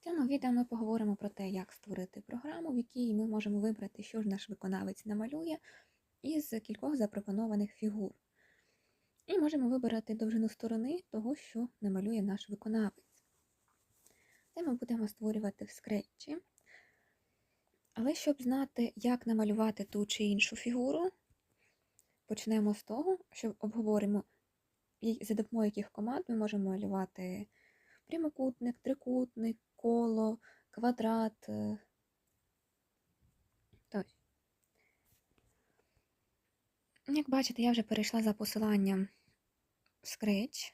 В цьому відео ми поговоримо про те, як створити програму, в якій ми можемо вибрати, що ж наш виконавець намалює із кількох запропонованих фігур. І можемо вибрати довжину сторони того, що намалює наш виконавець. Це ми будемо створювати в скретчі. Але щоб знати, як намалювати ту чи іншу фігуру, почнемо з того, що обговоримо, за допомогою яких команд ми можемо малювати прямокутник, трикутник, коло, квадрат. е, Тощо. Як бачите, я вже перейшла за посиланням Scratch.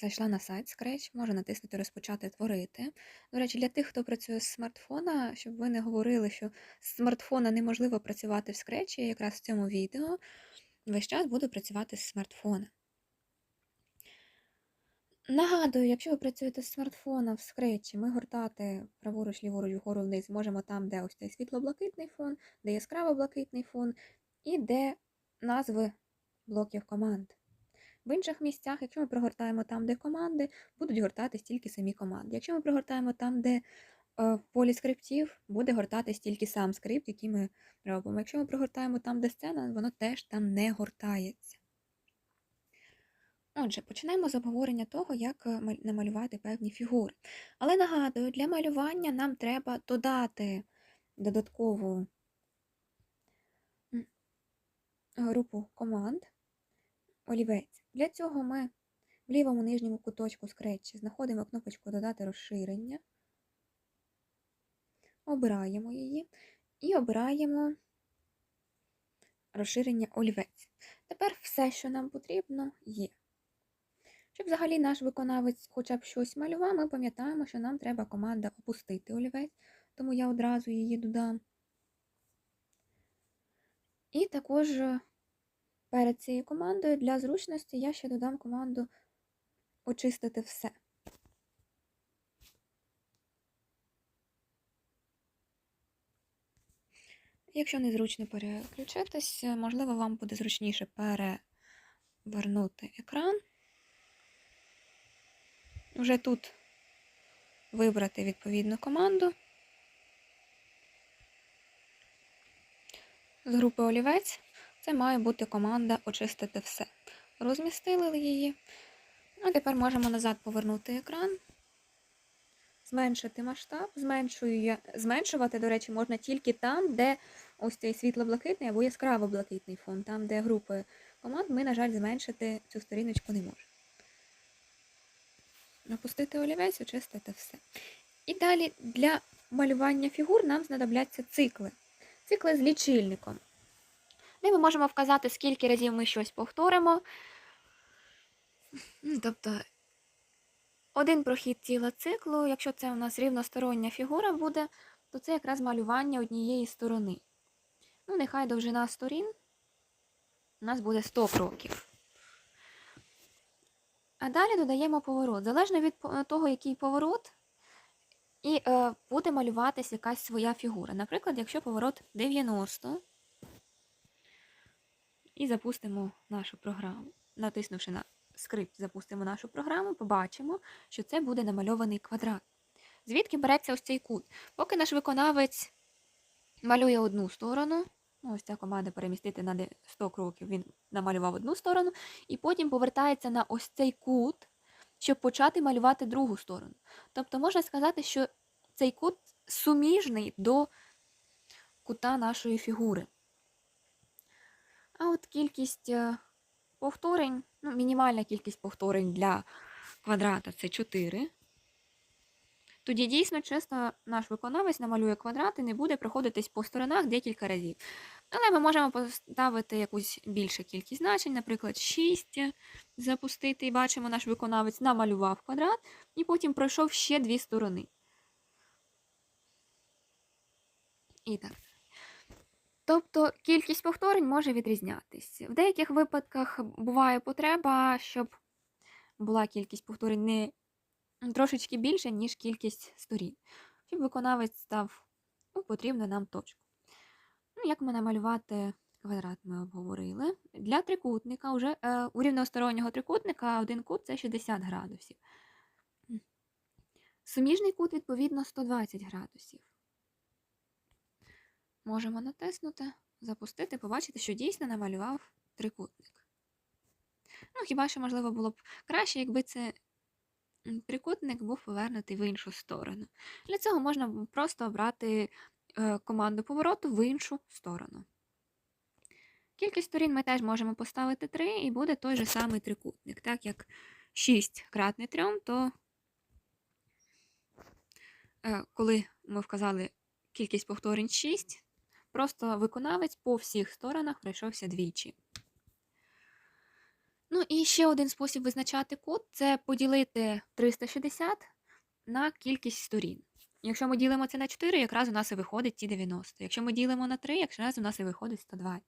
Зайшла на сайт Scratch, можу натиснути Розпочати творити. До речі, для тих, хто працює з смартфона, щоб ви не говорили, що з смартфона неможливо працювати в Scratch, я якраз в цьому відео весь час буду працювати з смартфона. Нагадую, якщо ви працюєте з смартфона в скретчі, ми гортати праворуч, ліворуч, вгору вниз можемо там, де ось цей світло-блакитний фон, де яскраво-блакитний фон, і де назви блоків команд. В інших місцях, якщо ми прогортаємо там, де команди, будуть гортатись тільки самі команди. Якщо ми прогортаємо там, де е, в полі скриптів, буде гортатись тільки сам скрипт, який ми робимо. Якщо ми прогортаємо там, де сцена, воно теж там не гортається. Отже, почнемо з обговорення того, як е, намалювати певні фігури. Але нагадую, для малювання нам треба додати додаткову групу команд олівець. Для цього ми в лівому нижньому куточку скретчі знаходимо кнопочку Додати розширення, обираємо її і обираємо розширення олівець. Тепер все, що нам потрібно, є. Щоб взагалі наш виконавець хоча б щось малював, ми пам'ятаємо, що нам треба команда опустити олівець, тому я одразу її додам. І також е, перед цією командою для зручності я ще додам команду очистити все. Якщо незручно переключитись, е, можливо, вам буде зручніше перевернути екран. Вже тут вибрати відповідну команду. З групи олівець це має бути команда очистити все. Розмістили її. А тепер можемо назад повернути екран, зменшити масштаб. Зменшую. Зменшувати, до речі, можна тільки там, де ось цей світло-блакитний або яскраво-блакитний фон. Там, де групи команд, ми, на жаль, зменшити цю сторіночку не можемо. Опустити олівець, очистити все. І далі для малювання фігур нам знадобляться цикли. Цикли з лічильником. Де ми можемо вказати, скільки разів ми щось повторимо. Ну, Тобто один прохід тіла циклу, якщо це у нас рівностороння фігура буде, то це якраз малювання однієї сторони. Ну, нехай довжина сторін у нас буде 100 кроків. А далі додаємо поворот. Залежно від того, який поворот, і е, буде малюватись якась своя фігура. Наприклад, якщо поворот 90, і запустимо нашу програму. Натиснувши на скрипт, запустимо нашу програму, побачимо, що це буде намальований квадрат. Звідки береться ось цей кут? Поки наш виконавець малює одну сторону, ну, ось ця команда перемістити на 100 кроків, він намалював одну сторону, і потім повертається на ось цей кут, щоб почати малювати другу сторону. Тобто можна сказати, що цей кут суміжний до кута нашої фігури. А от кількість е, повторень, ну, мінімальна кількість повторень для квадрата це 4. Тоді дійсно чесно наш виконавець намалює квадрат і не буде проходитись по сторонах декілька разів. Але ми можемо поставити якусь більшу кількість значень, наприклад, 6 запустити, і бачимо, наш виконавець намалював квадрат і потім пройшов ще дві сторони. І так. Тобто кількість повторень може відрізнятись. В деяких випадках буває потреба, щоб була кількість повторень не трошечки більше, ніж кількість сторін. Щоб виконавець став у потрібну нам точку. Ну, як ми намалювати квадрат, ми обговорили. Для трикутника, вже е, у рівностороннього трикутника один кут це 60 градусів. Суміжний кут, відповідно, 120 градусів. Можемо натиснути, запустити, побачити, що дійсно намалював трикутник. Ну, хіба що, можливо, було б краще, якби це трикутник був повернутий в іншу сторону. Для цього можна просто обрати е, команду повороту в іншу сторону. Кількість сторін ми теж можемо поставити 3, і буде той же самий трикутник. Так як 6 кратне 3, то е, коли ми вказали кількість повторень 6, просто виконавець по всіх сторонах пройшовся двічі. І ще один спосіб визначати кут це поділити 360 на кількість сторін. Якщо ми ділимо це на 4, якраз у нас і виходить ті 90. Якщо ми ділимо на 3, якраз у нас і виходить 120.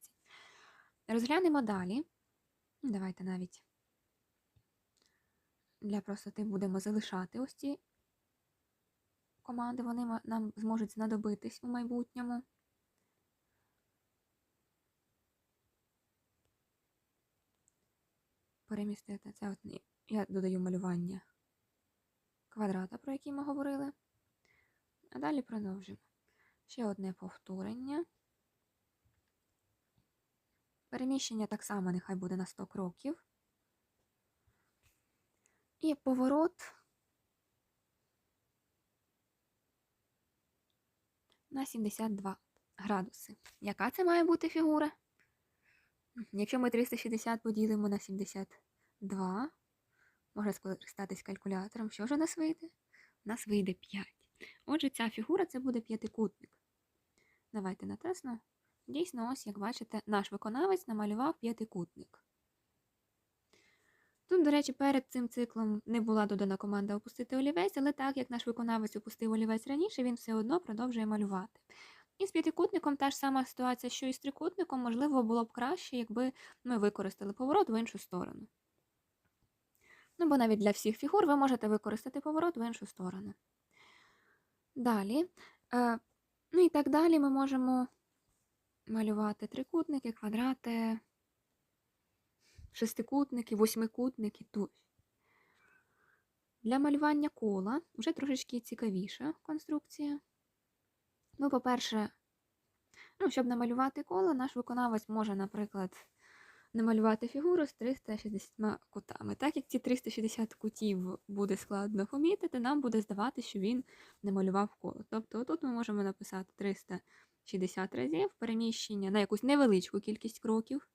Розглянемо далі. Давайте навіть для простоти будемо залишати ось ці команди, вони нам зможуть знадобитись у майбутньому. Перемістити це от я додаю малювання квадрата, про який ми говорили. А далі продовжимо. Ще одне повторення. Переміщення так само нехай буде на 100 кроків. І поворот на 72 градуси. Яка це має бути фігура? Якщо ми 360 поділимо на 72, можна скористатись калькулятором. Що ж у нас вийде? У нас вийде 5. Отже, ця фігура це буде п'ятикутник. Давайте натисну. Дійсно, ось, як бачите, наш виконавець намалював п'ятикутник. Тут, до речі, перед цим циклом не була додана команда опустити олівець, але так як наш виконавець опустив олівець раніше, він все одно продовжує малювати. І з п'ятикутником та ж сама ситуація, що і з трикутником, можливо, було б краще, якби ми використали поворот в іншу сторону. Ну, бо навіть для всіх фігур ви можете використати поворот в іншу сторону. Далі. Е, ну і так далі ми можемо малювати трикутники, квадрати, шестикутники, восьмикутники тощо. Для малювання кола вже трошечки цікавіша конструкція. Ну, по-перше, ну, щоб намалювати коло, наш виконавець може, наприклад, намалювати фігуру з 360 кутами. Так як ці 360 кутів буде складно помітити, нам буде здаватися, що він намалював коло. Тобто тут ми можемо написати 360 разів переміщення на якусь невеличку кількість кроків.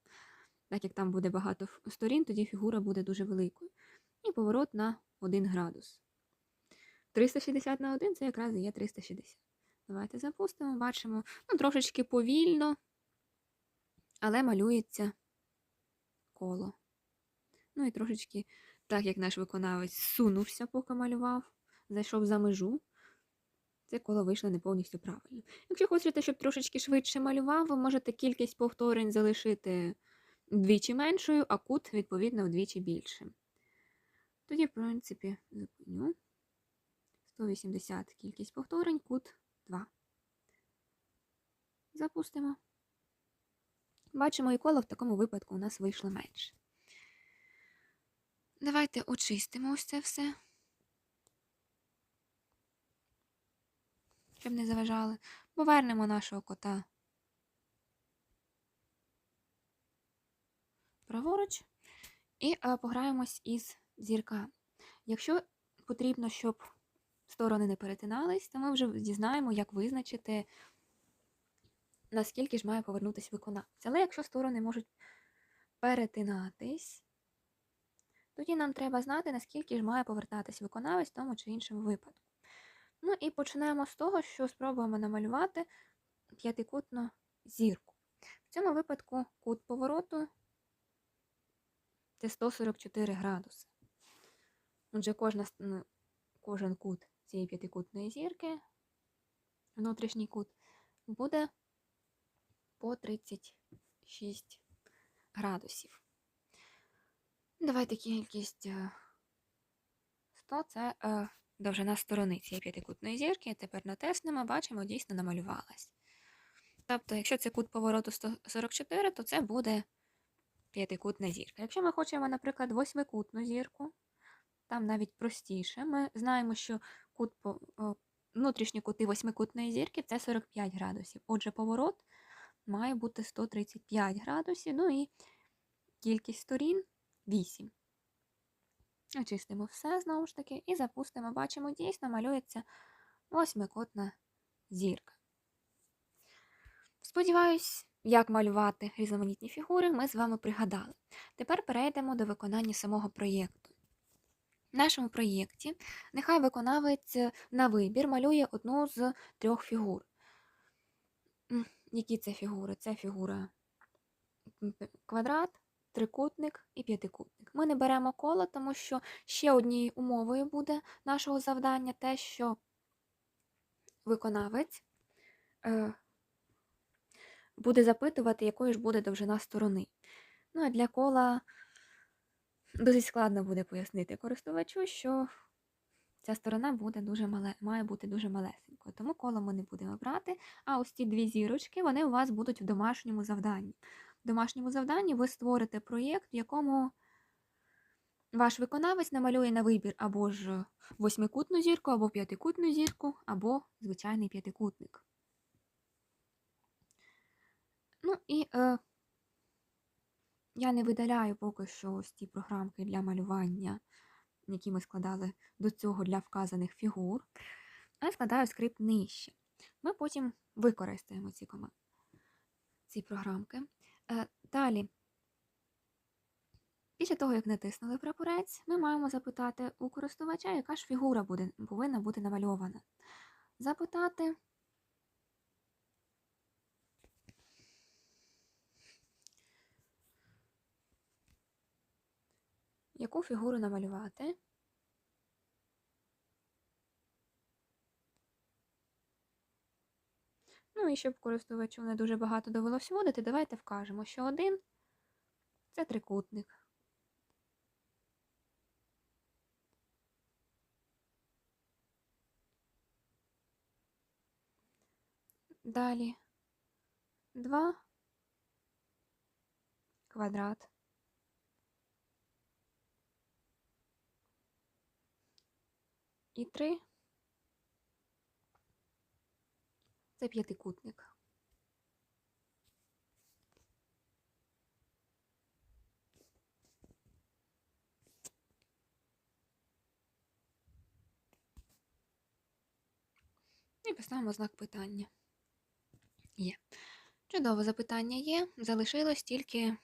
Так як там буде багато сторін, тоді фігура буде дуже великою. І поворот на 1 градус. 360 на 1 це якраз і є 360. Давайте запустимо, бачимо, ну, трошечки повільно, але малюється коло. Ну і трошечки, так як наш виконавець сунувся, поки малював, зайшов за межу, це коло вийшло не повністю правильно. Якщо хочете, щоб трошечки швидше малював, ви можете кількість повторень залишити вдвічі меншою, а кут, відповідно, вдвічі більшим. Тоді, в принципі, зупиню. 180 кількість повторень, кут 2. Запустимо. Бачимо, і коло в такому випадку у нас вийшло менше. Давайте очистимо ось це все. Щоб не заважали. Повернемо нашого кота праворуч і а, пограємось із зірками. Якщо потрібно, щоб сторони не перетинались, то ми вже дізнаємо, як визначити, наскільки ж має повернутися виконавець. Але якщо сторони можуть перетинатись, тоді нам треба знати, наскільки ж має повертатись виконавець в тому чи іншому випадку. Ну і починаємо з того, що спробуємо намалювати п'ятикутну зірку. В цьому випадку кут повороту це 144 градуси. Отже, кожна, ну, кожен кут цієї п'ятикутної зірки, внутрішній кут, буде по 36 градусів. Давайте кількість е, 100 це е, довжина сторони цієї п'ятикутної зірки. Тепер натиснемо, бачимо, дійсно намалювалась. Тобто, якщо це кут повороту 144, то це буде п'ятикутна зірка. Якщо ми хочемо, наприклад, восьмикутну зірку, там навіть простіше. Ми знаємо, що кут внутрішні кути восьмикутної зірки це 45 градусів. Отже, поворот має бути 135 градусів, ну і кількість сторін 8. Очистимо все знову ж таки і запустимо. Бачимо, дійсно малюється восьмикутна зірка. Сподіваюсь, як малювати різноманітні фігури, ми з вами пригадали. Тепер перейдемо до виконання самого проєкту. В нашому проєкті нехай виконавець на вибір малює одну з трьох фігур. Які це фігури? Це фігура квадрат, трикутник і п'ятикутник. Ми не беремо коло, тому що ще однією умовою буде нашого завдання те, що виконавець е, буде запитувати, якою ж буде довжина сторони. Ну, а для кола досить складно буде пояснити користувачу, що ця сторона буде дуже мале, має бути дуже малесенькою. Тому коло ми не будемо брати. А ось ці дві зірочки вони у вас будуть в домашньому завданні. В домашньому завданні ви створите проєкт, в якому ваш виконавець намалює на вибір або ж восьмикутну зірку, або п'ятикутну зірку, або звичайний п'ятикутник. Ну і е, я не видаляю поки що ось ці програмки для малювання, які ми складали до цього для вказаних фігур, а складаю скрипт нижче. Ми потім використаємо ці, кома... ці програмки. Е, далі, після того, як натиснули прапорець, ми маємо запитати у користувача, яка ж фігура буде, повинна бути намальована. Запитати. Яку фігуру намалювати? Ну і щоб користувачу не дуже багато довелося вводити, давайте вкажемо, що один це трикутник. Далі два квадрат. І три це п'ятикутник. І поставимо знак питання. Є. Чудово, запитання є. Залишилось тільки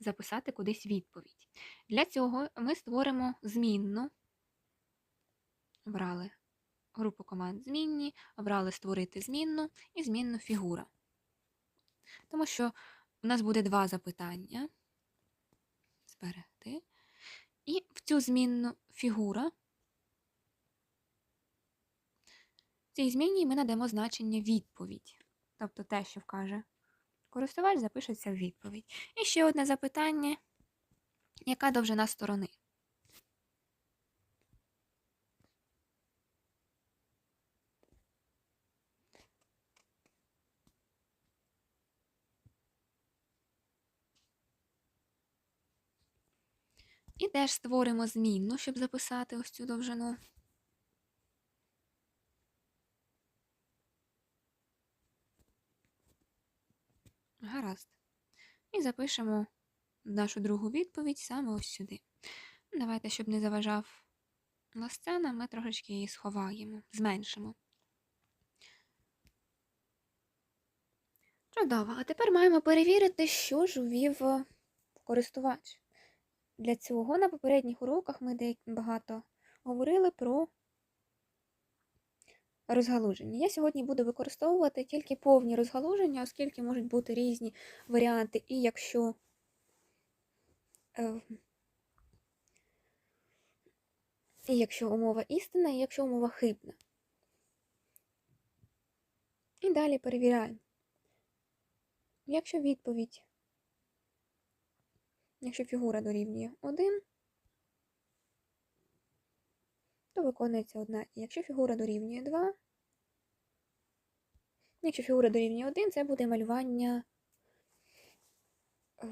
записати кудись відповідь. Для цього ми створимо змінну. Обрали групу команд змінні, обрали створити змінну і змінну фігура. Тому що у нас буде два запитання. Зберегти. І в цю змінну фігура. В цій зміні ми надамо значення відповідь. Тобто те, що вкаже користувач, запишеться в відповідь. І ще одне запитання. Яка довжина сторони? І теж створимо змінну, щоб записати ось цю довжину. Гаразд. І запишемо нашу другу відповідь саме ось сюди. Давайте, щоб не заважав на сцена, ми трошечки її сховаємо, зменшимо. Чудово. А тепер маємо перевірити, що ж ввів користувач. Для цього на попередніх уроках ми багато говорили про розгалуження. Я сьогодні буду використовувати тільки повні розгалуження, оскільки можуть бути різні варіанти, і якщо е, і якщо умова істина, і якщо умова хибна. І далі перевіряємо. Якщо відповідь Якщо фігура дорівнює 1, то виконується одна. І якщо фігура дорівнює 2, якщо фігура дорівнює 1, це буде малювання е,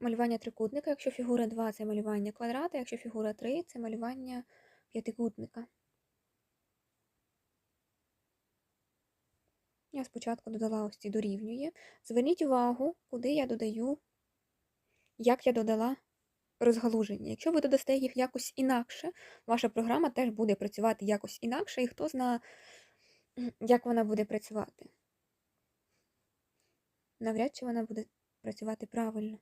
малювання трикутника, якщо фігура 2 це малювання квадрата, якщо фігура 3 це малювання п'ятикутника. Я спочатку додала ось ці дорівнює. Зверніть увагу, куди я додаю, як я додала розгалуження. Якщо ви додасте їх якось інакше, ваша програма теж буде працювати якось інакше, і хто знає, як вона буде працювати. Навряд чи вона буде працювати правильно.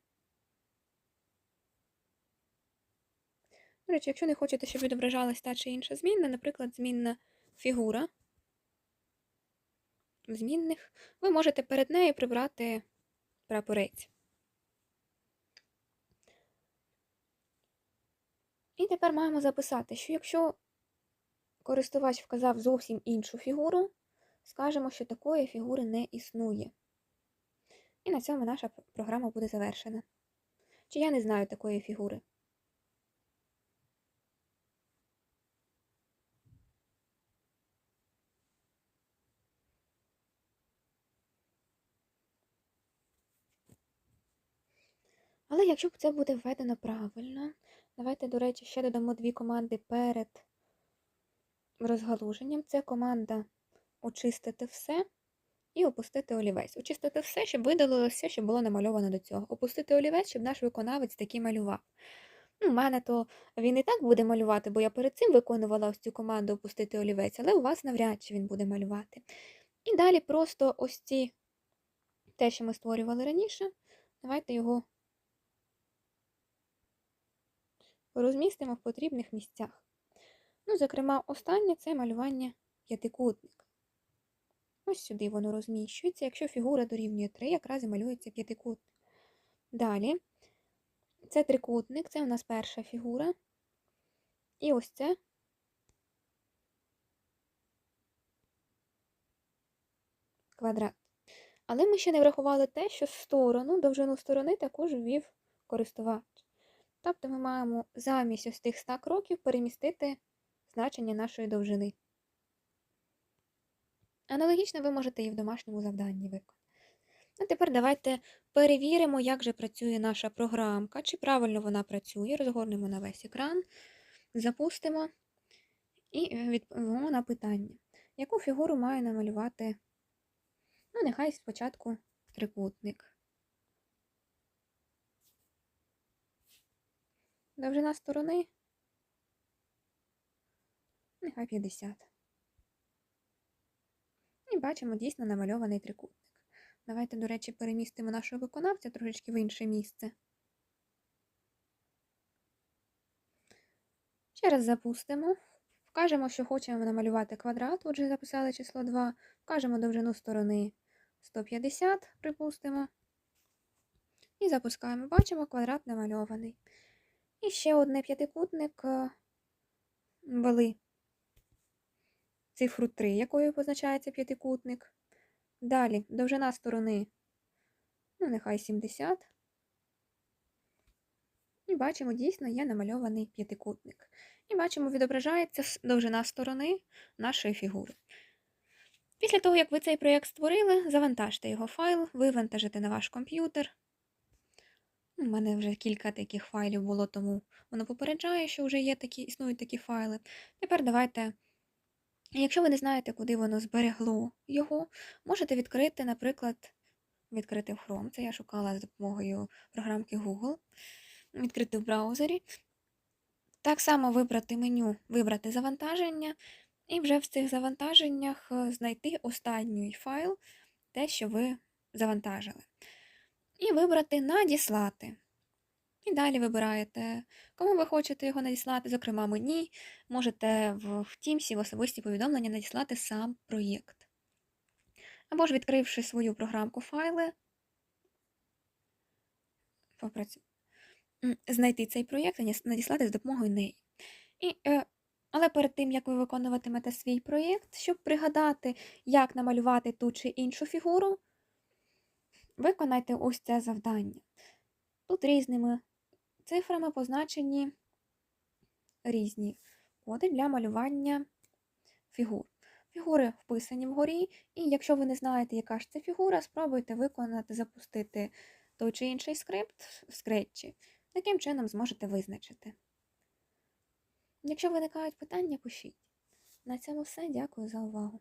До речі, якщо не хочете, щоб відображалась та чи інша змінна, наприклад, змінна фігура змінних, ви можете перед нею прибрати прапорець. І тепер маємо записати, що якщо користувач вказав зовсім іншу фігуру, скажемо, що такої фігури не існує. І на цьому наша програма буде завершена. Чи я не знаю такої фігури? Але якщо це буде введено правильно, давайте, до речі, ще додамо дві команди перед розгалуженням. Це команда очистити все і опустити олівець. Очистити все, щоб видалилося все, що було намальовано до цього. Опустити олівець, щоб наш виконавець таки малював. Ну, У мене то він і так буде малювати, бо я перед цим виконувала ось цю команду опустити олівець, але у вас навряд чи він буде малювати. І далі просто ось ці те, що ми створювали раніше, давайте його розмістимо в потрібних місцях. Ну, зокрема, останнє це малювання п'ятикутника. Ось сюди воно розміщується. Якщо фігура дорівнює 3, якраз і малюється п'ятикутник. Далі, це трикутник, це у нас перша фігура. І ось це квадрат. Але ми ще не врахували те, що сторону, довжину сторони також ввів користувач. Тобто ми маємо замість ось тих 100 кроків перемістити значення нашої довжини. Аналогічно ви можете і в домашньому завданні виконати. А тепер давайте перевіримо, як же працює наша програмка, чи правильно вона працює. Розгорнемо на весь екран, запустимо і відповімо на питання. Яку фігуру має намалювати? Ну, нехай спочатку трикутник. Довжина сторони. Нехай 50. І бачимо дійсно намальований трикутник. Давайте, до речі, перемістимо нашого виконавця трошечки в інше місце. Ще раз запустимо. Вкажемо, що хочемо намалювати квадрат, отже, записали число 2. Вкажемо довжину сторони 150, припустимо. І запускаємо. Бачимо, квадрат намальований. І ще одне п'ятикутник ввели цифру 3, якою позначається п'ятикутник. Далі довжина сторони, ну, нехай 70. І бачимо, дійсно є намальований п'ятикутник. І бачимо, відображається довжина сторони нашої фігури. Після того, як ви цей проєкт створили, завантажте його файл, вивантажите на ваш комп'ютер. У мене вже кілька таких файлів було, тому воно попереджає, що вже є такі, існують такі файли. Тепер давайте. Якщо ви не знаєте, куди воно зберегло його, можете відкрити, наприклад, відкрити в Chrome. Це я шукала за допомогою програмки Google, відкрити в браузері. Так само вибрати меню, вибрати завантаження, і вже в цих завантаженнях знайти останній файл, те, що ви завантажили. І вибрати Надіслати. І далі вибираєте, кому ви хочете його надіслати, зокрема мені, можете в Teams в особисті повідомлення надіслати сам проєкт. Або ж, відкривши свою програмку файли, попрацю... знайти цей проєкт і надіслати з допомогою неї. І, е, Але перед тим, як ви виконуватимете свій проєкт, щоб пригадати, як намалювати ту чи іншу фігуру, виконайте ось це завдання. Тут різними цифрами позначені різні коди для малювання фігур. Фігури вписані вгорі, і якщо ви не знаєте, яка ж це фігура, спробуйте виконати, запустити той чи інший скрипт в скретчі, таким чином зможете визначити. Якщо виникають питання, пишіть. На цьому все. Дякую за увагу.